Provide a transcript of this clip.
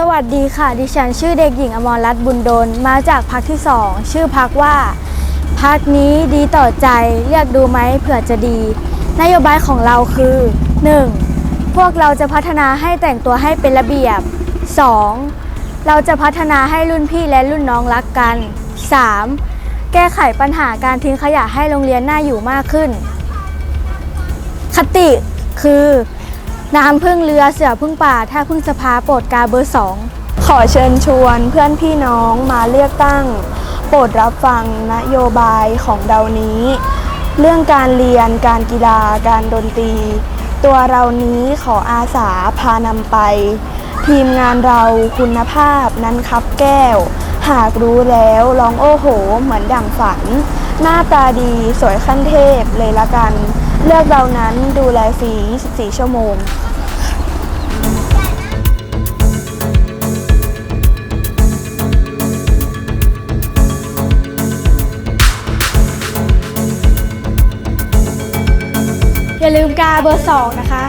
สวัสดีค่ะ ดิฉันชื่อเด็กหญิงอมรรัตน์บุญดลมาจากพักที่2ชื่อพักว่า พักนี้ดีต่อใจเรียกดูไหมเผื่อจะดี นโยบายของเราคือ 1. พวกเราจะพัฒนาให้แต่งตัวให้เป็นระเบียบ 2. เราจะพัฒนาให้รุ่นพี่และรุ่นน้องรักกัน 3. แก้ไขปัญหาการทิ้งขยะให้โรงเรียนน่าอยู่มากขึ้น คติคือ น้ำพึ่งเรือเสือพึ่งป่า ถ้าพึ่งสภาโปรดกาเบอร์สองขอเชิญชวนเพื่อนพี่น้องมาเลือกตั้ง โปรดรับฟังนโยบายของเรานี้ เรื่องการเรียนการกีฬาการดนตรี ตัวเรานี้ขออาสาพานำไป ทีมงานเราคุณภาพนั้นครับแก้ว หากรู้แล้วร้องโอ้โห เหมือนดั่งฝัน หน้าตาดีสวยขั้นเทพเลยละกัน เลือกเรานั้นดูแลฟรี 24 ชั่วโมง อย่าลืมกาเบอร์สองนะคะ